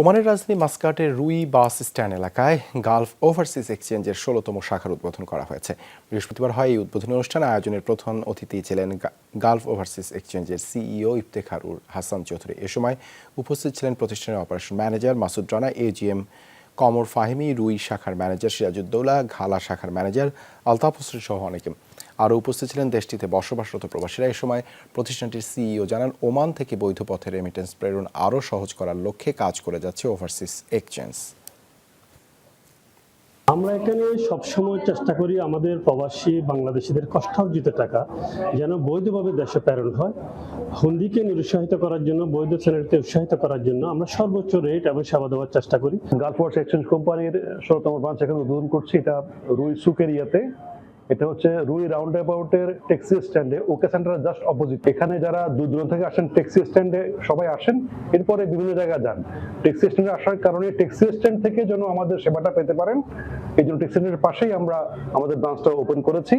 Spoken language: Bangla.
ওমানের রাজধানী মাস্কাটের রুই বাস স্ট্যান্ড এলাকায় গালফ ওভারসিজ এক্সচেঞ্জের ষোলোতম শাখার উদ্বোধন করা হয়েছে। বৃহস্পতিবার হয় এই উদ্বোধনী অনুষ্ঠানে। আয়োজনের প্রধান অতিথি ছিলেন গালফ ওভারসিজ এক্সচেঞ্জের সিইও ইফতেখারুর হাসান চৌধুরী। এ সময় উপস্থিত ছিলেন প্রতিষ্ঠানের operation manager Masud Rana AGM Kamar Fahimi, Ruwi শাখার ম্যানেজার সিরাজউদ্দৌলা, ঘালা শাখার ম্যানেজার আলতাফ হোসেন সহ অনেকে। আরও উপস্থিত ছিলেন দেশটিতে বসবাসরত প্রবাসীরা। এ সময় প্রতিষ্ঠানটির সিইও জানান ওমান থেকে বৈধ পথে রেমিটেন্স প্রেরণ আরও সহজ করার লক্ষ্যে কাজ করে যাচ্ছে ওভারসিস এক্সচেঞ্জ আমরা এখানে সবসময় চেষ্টা করি আমাদের প্রবাসী বাংলাদেশিদের কষ্টার্জিত টাকা যেন বৈধভাবে দেশে প্রেরণ হয়। হুন্ডিকে নিরুৎসাহিত করার জন্য বৈধ শ্রেণীতে উৎসাহিত করার জন্য আমরা সর্বোচ্চ রেট এবং সেবা দেওয়ার চেষ্টা করি। গালফোর্স এক্সচেঞ্জ কোম্পানির ষোলতম ব্রাঞ্চ এখানে উদ্বোধন করছি। এটা রুই সুক এরিয়াতে এটা হচ্ছে রুই রাউন্ড অ্যাবাউটের ট্যাক্সি স্ট্যান্ডে, ওকে সেন্টার জাস্ট অপোজিট এখানে যারা দূর দূরান্ত থেকে আসেন, ট্যাক্সি স্ট্যান্ডে সবাই আসেন, এরপরে বিভিন্ন জায়গায় যান। ট্যাক্সি স্ট্যান্ডে আসার কারণে ট্যাক্সি স্ট্যান্ড থেকে যেন আমাদের সেবাটা পেতে পারেন, এই জন্য ট্যাক্সি স্ট্যান্ডের পাশেই আমরা আমাদের ব্রাঞ্চটা ওপেন করেছি।